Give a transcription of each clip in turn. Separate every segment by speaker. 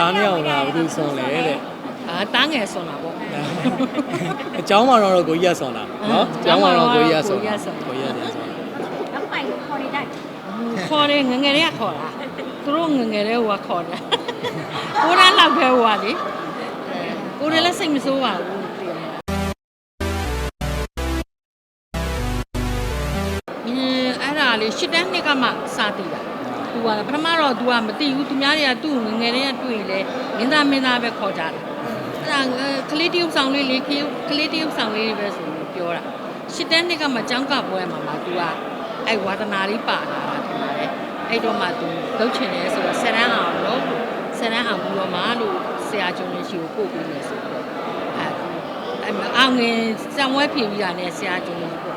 Speaker 1: ဒါနှစ်ယောက်ကဘယ်သူဆွန်လဲတဲ့
Speaker 2: အာတားငယ်ဆွန်တာပေါ့
Speaker 1: အเจ้าမှာတော့ကိုကြီးကဆွန်တာနော်အเจ้าမှာတော့ကိုကြီးကဆွန်
Speaker 2: ကိုကြီးကဆွန်
Speaker 1: ကိုကြီးကဆွန်
Speaker 3: နောက်ပိုင်ကိုခေါ်နေတတ်
Speaker 2: ခေါ်တယ်ငယ်ငယ်လေးကခေါ်တာသူတို့ငယ်ငယ်လေးဟိုကခေါ်တယ်ကိုရန်လောက်ပဲဟိုကလေကိုရလည်းစိတ်မဆိုးပါဘူးပြင်နေတာအင်းအဲ့ဒါလေရှစ်တန်းနှစ်ကမှစတည်တာ သူကပထမတော့ तू ကမသိဘူးသူများတွေကသူ့ကိုငယ်ငယ်လေးကတွေ့ရင်လေမင်းသားမင်းသားပဲခေါ်ကြတယ်အဲ့ဒါကလေးတရုပ်ဆောင်လေးလေကလေးတရုပ်ဆောင်လေးပဲဆိုပြီးပြောတာရှစ်တန်းနှစ်ကမှចောင်းကပွဲမှာမှာ तू ကအဲ့ဝါသနာလေးပါလာတာထင်ပါတယ်အဲ့တော့မှ तू လှုပ်ချင်တယ်ဆိုတော့ဆယ်တန်းအောင်လို့ဆယ်တန်းအောင်ပြီးတော့မှလို့ဆရာကျော်နေရှိကိုပို့ပေးမယ်ဆိုတော့အဲ့အဲ့မှာအောင်ငင်စံဝဲပြင်ပြီးတာနဲ့ဆရာကျော်နေကို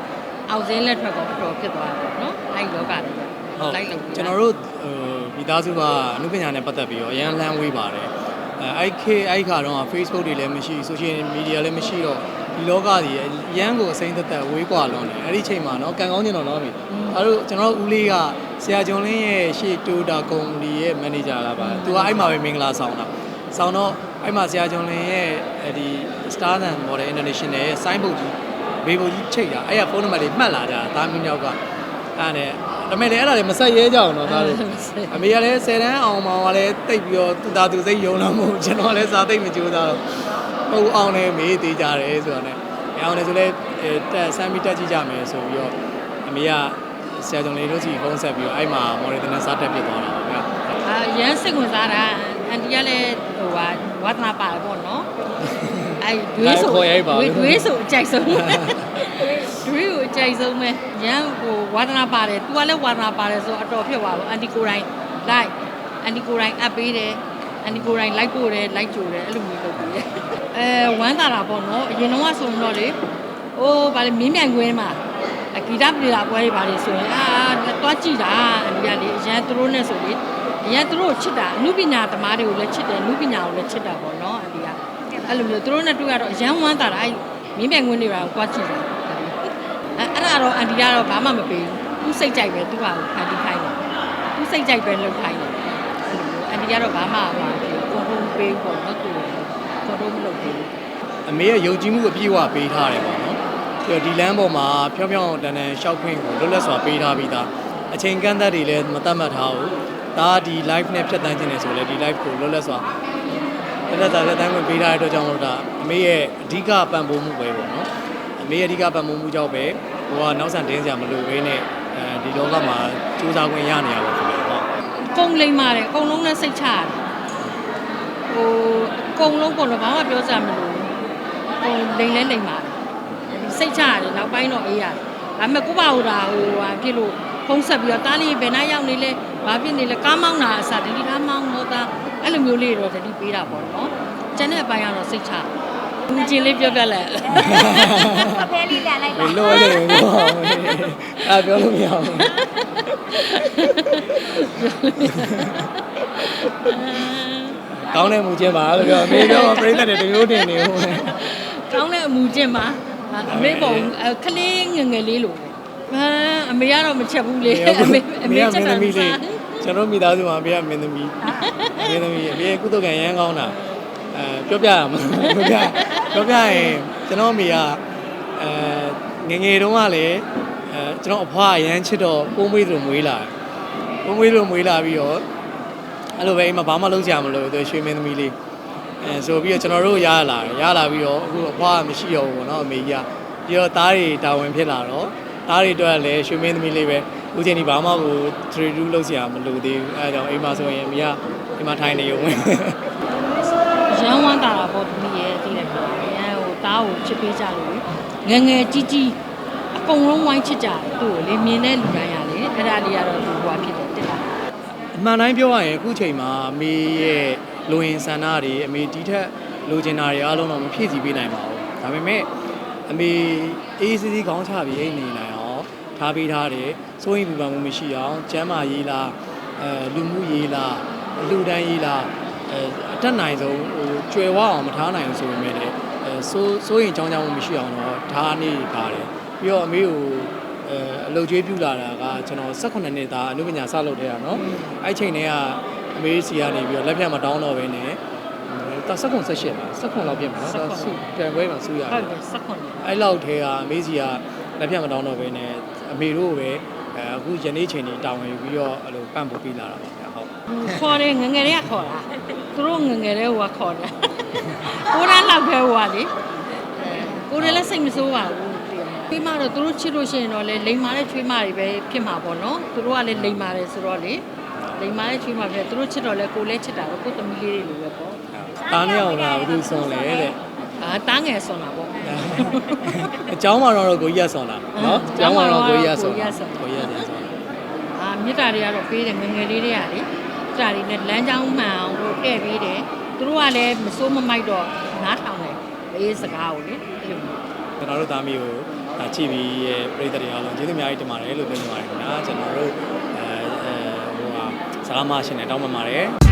Speaker 2: အောင်စင်းလက်ထွက်တော့အတော်ဖြစ်သွားတယ်နော်အဲ့ဒီလောကတွေ
Speaker 1: ဟုတ်
Speaker 2: လိုက်လို့
Speaker 1: ကျွန်တော်တို့ဟိုမိသားစုကအမှုပညာနဲ့ပတ်သက်ပြီးတော့အရန်လမ်းဝေးပါတယ်အဲအဲ့ခေအဲ့ခါတော့ Facebook တွေလည်းမရှိ social media လည်းမရှိတော့ဒီလောကကြီးအရန်ကိုအစိမ့်သက်သက်ဝေးကွာလွန်တယ်အဲ့ဒီချိန်မှာနော်ကံကောင်းကျင်တော့နော်ပြီအဲတို့ကျွန်တော်တို့ဦးလေးကဆရာကျော်လင်းရဲ့ရှေ့တိုတာကုမ္ပဏီရဲ့မန်နေဂျာလာပါသူကအဲ့မှာပဲမင်္ဂလာဆောင်တာဆောင်တော့အဲ့မှာဆရာကျော်လင်းရဲ့ဒီ Star and Model International ရဲ့ sign board ကြီးဘေးဘုတ်ကြီးချိတ်တာအဲ့ရဖုန်းနံပါတ်လေးမှတ်လာကြတာဒါမျိုးယောက်က အဲ့နဲ့ဒါပေမဲ့လည်းအဲ့ဒါတွေမဆက်ရဲကြအောင်တော့ဒါတွေအမေကလည်း10တန်းအောင်မောင်ကလည်းတိတ်ပြီးတော့သူသားသူစိတ်ယုံတော့မဟုတ်ကျွန်တော်လည်းစားသိပ်မကြိုးစားတော့ဟုတ်အောင်လည်းမေးသေးကြတယ်ဆိုတော့ねအောင်လည်းဆိုလဲတက်ဆမ်းပြီးတက်ကြည့်ကြမယ်ဆိုပြီးတော့အမေကဆရာကျော်လေးတို့စီဖုန်းဆက်ပြီးတော့အဲ့မှာမော်ရီတန်စားတက်ပြစ်သွားတာပါဗျာ
Speaker 2: အာရမ်းစိတ်ဝင်စားတာအန်တီကလည်းဟိုဟာဝါသနာပါတယ်ပေါ့နော်အဲ့ဒွေးဆိုဒွေးဆိုအကြိုက်ဆုံး ဒွေးကိုအကြိုက်ဆုံးပဲရမ်းဟိုဝါသနာပါတယ် तू ကလည်းဝါသနာပါတယ်ဆိုတော့အတော်ဖြစ်သွားလို့အန်တီကိုယ်တိုင် like အန်တီကိုယ်တိုင်အပ်ပေးတယ်အန်တီကိုယ်တိုင် like ပို့တယ် like ကြိုတယ်အဲ့လိုမျိုးလုပ်ပြီးတယ်အဲဝမ်းသာတာပေါ့နော်အရင်တော့ကဆိုရင်တော့လေအိုးဗာလေမင်းမြိုင်ခွင်းမှာအဂီတပြေတာပွဲတွေပါလေဆိုရင်အာတွားကြည့်တာအန်တီကလေအရန်သူတို့နဲ့ဆိုလေအရန်သူတို့ကိုချစ်တာအမှုပညာသမားတွေကိုလည်းချစ်တယ်အမှုပညာကိုလည်းချစ်တာပေါ့နော်အန်တီကအဲ့လိုမျိုးသူတို့နဲ့တွေ့ရတော့အရန်ဝမ်းသာတာအဲ့မင်းမြိုင်ခွင်းတွေပါတွားကြည့်တာအဲ့အဲ့ဒါ တော့အန်တီကတော့ဘာမှမပေးဘူးသူစိတ်ကြိုက်ပဲသူကဖန်တီးခိုင်းတယ်သူစိတ်ကြိုက်ပဲလုပ်ခိုင်းတယ်အန်တီကတော့ဘာမှမကွန်ဖုန်းပေးပေါ့နော်သူကွန်ဖုန်းမလုပ်ဘူး
Speaker 1: အမေရဲ့ယုံကြည်မှုအပြည့်အဝပေးထားတယ်ပေါ့နော်ပြီးတော့ဒီလမ်းပေါ်မှာဖြောင်းဖြောင်းတန်တန်ရှောက်ခွင့်ကိုလွတ်လပ်စွာပေးထားပြီးသားအချိန်ကန့်သက်တွေလည်းမတတ်မှတ်ထားဘူးဒါဒီ live နဲ့ဖြတ်တန်းခြင်းနေဆိုလဲဒီ live ကိုလွတ်လပ်စွာလွတ်လပ်စွာလက်တန်းခွင့်ပေးထားတဲ့အတွက်ကြောင့်မို့ဒါအမေရဲ့အဓိကပံ့ပိုးမှုပဲပေါ့နော်အမေရဲ့အဓိကပံ့ပိုးမှုကြောင့်ပဲ ဟိုကနောက်ဆန်တင်းစရာမလိုဘဲနဲ့အဲဒီလောကမှာစူးစမ်းခွင့်ရနေရပါခင်ဗျာဟုတ်
Speaker 2: ကုံလိမ့်ပါတယ်အကုန်လုံးနဲ့စိတ်ချရတယ်ဟိုအကုန်လုံးပေါ့နော်ဘာမှပြောစရာမလိုဘူးကုံလိမ့်လဲလိမ့်ပါတယ်စိတ်ချရတယ်နောက်ပိုင်းတော့အေးရတယ်ဒါပေမဲ့ကိုပါဟိုတာဟိုဟာဖြစ်လို့ဖုံးဆက်ပြီးတော့တားလေးဘယ်နှရောက်နေလဲဘာဖြစ်နေလဲကားမောင်းတာအစားတတိထားမောင်းတော့တာအဲ့လိုမျိုးလေးတော့တတိပေးတာပေါ့နော်ကျန်တဲ့အပိုင်းကတော့စိတ်ချ ဘူးချင်းလေးပြောပြလိုက်
Speaker 3: ကဖဲလေးလာလိုက်
Speaker 1: ဘ
Speaker 3: ပါ
Speaker 1: ယ်လိုလဲတော့အဲပြောလို့မရဘူးကောင်းတဲ့မူချင်းပါလို့ပြောအမေပြောပြိဿတွေဒီလိုတင်နေဦး
Speaker 2: ကောင်းတဲ့အမူကျင့်ပါအမေပုံခလေးငယ်ငယ်လေးလို့ဟာအမေကတော့မချက်ဘူးလေအမေအမေချက်တာမစား
Speaker 1: ကျွန်တော်မိသားစုမှာအမေကမင်းသမီးမင်းသမီးအမေကုသကံရမ်းကောင်းတာ အဲပြောပြရမှာပြောပြပြောပြရင်ကျွန်တော်အမေကအဲငငယ်တုန်းကလည်းအဲကျွန်တော်အဖွားရမ်းချစ်တော့ပုံးမွေးသူမွေးလာပုံးမွေးသူမွေးလာပြီးတော့အဲ့လိုပဲအိမ်မှာဘာမှလုပ်ကြမလို့သူရွှေမင်းသမီးလေးအဲဆိုပြီးတော့ကျွန်တော်တို့ရလာတယ်ရလာပြီးတော့အခုအဖွားကမရှိတော့ဘူးပေါ့နော်အမေကြီးကပြီးတော့သားတွေတာဝန်ဖြစ်လာတော့သားတွေအတွက်လည်းရွှေမင်းသမီးလေးပဲအခုချိန်ဒီဘာမှကို trade do လုပ်စရာမလိုသေးဘူးအဲဒါကြောင့်အိမ်မှာဆိုရင်အမေကအိမ်မှာထိုင်နေရုံပဲ
Speaker 2: ရမ်းဝမ်းတာတာပေါ့ဒီရဲ့တည်တယ်ဗျာရမ်းဟိုတားကိုချစ်ပေးကြလို့ငယ်ငယ်ကြီးကြီးအကုန်လုံးဝိုင်းချစ်ကြတယ်သူ့ကိုလေမြင်တဲ့လူတိုင်းရလေအဲ့ဒါလေးကတော့သူဟိုဟာဖြစ်တယ်တက်တာ
Speaker 1: အမှန်တိုင်းပြောရရင်အခုချိန်မှာအမေရဲ့လိုရင်ဆန္ဒတွေအမေဒီထက်လိုချင်တာတွေအားလုံးတော့မဖြည့်ဆည်းပေးနိုင်ပါဘူးဒါပေမဲ့အမေအေးစီစီခေါင်းချပြီးအိမ်နေနိုင်အောင်ထားပေးထားတယ်စိုးရင်ပူပန်မှုမရှိအောင်ကျမ်းမာရေးလားအဲလူမှုရေးလားအလူတန်းရေးလား အဲအတက်နိုင်ဆုံးဟိုကျွယ်ဝအောင်မထားနိုင်ဘူးဆိုပေမဲ့လည်းအဲစိုးစိုးရင်ကြောင်းကြောင်းမရှိအောင်တော့ဓာအနေပါတယ်ပြီးတော့အမေကိုအဲအလုပ်ကျွေးပြူလာတာကကျွန်တော်18နှစ်သားအနုပညာစလုပ်တဲ့ရနော်အဲ့ချိန်တည်းကအမေစီကနေပြီးတော့လက်ဖြတ်မတောင်းတော့ဘဲနဲ့တာစက်ခွန်ဆက်ရှစ်ပါစက်ခွန်လောက်ပြင်ပါနော်ဆူပြန်ပွဲမှာဆူရတယ်ဟု
Speaker 2: တ်တယ်စက်ခွန်
Speaker 1: အဲ့လောက်ထဲကအမေစီကလက်ဖြတ်မတောင်းတော့ဘဲနဲ့အမေတို့ကိုပဲအခုယနေ့ချိန်ထိတာဝန်ယူပြီးတော့အဲ့လိုပံ့ပိုးပေးလာတာပါ
Speaker 2: ခေါ်တယ်ငယ်ငယ်လေးကခေါ်တာသူတို့ငယ်ငယ်လေးဟိုကခေါ်တယ်ကိုရလောက်ပဲဟိုကလေကိုရလည်းစိတ်မဆိုးပါဘူးပြီးမှတော့သူတို့ချစ်လို့ရှိရင်တော့လေလိန်မာတဲ့ချွေးမတွေပဲဖြစ်မှာပေါ့နော်သူတို့ကလည်းလိန်မာတယ်ဆိုတော့လေလိန်မာတဲ့ချွေးမပဲသူတို့ချစ်တော့လေကိုလည်းချစ်တာတော့ကိုသမီးလေးတွေလိုပဲပေါ့
Speaker 1: တားနေအောင်လားဘယ်သူစွန်လဲတဲ့
Speaker 2: အာတားငယ်ဆွန်တာပေါ့
Speaker 1: အเจ้าမှာတော့ကိုကြီးရဆွန်တာနော်အเจ้าမှာတော့ကိုကြီးရဆွန်
Speaker 2: ကိုကြီးရဆွန်
Speaker 1: ကိုကြီးရဆွန်
Speaker 2: အာမြစ်တာတွေကတော့ပေးတယ်ငယ်ငယ်လေးတွေကလေမြစ် တာတွေနဲ့လမ်းကြောင်းမှန်အောင်တို့တဲ့ပေးတယ်သူတို့ကလည်းမစိုးမမိုက်တော့နားထောင်တယ်အေးစကားကိုလေအဲ့လိုမျိုး
Speaker 1: ကျွန်တော်တို့သားမီးကိုဒါကြည့်ပြီးရဲ့ပြည်သက်တွေအားလုံးကျေးဇူးအများကြီးတင်ပါတယ်လို့ပြောချင်ပါတယ်ခင်ဗျာကျွန်တော်တို့အဲအဲဟိုဟာစကားမရှင်နဲ့တောင်းပန်ပါတယ်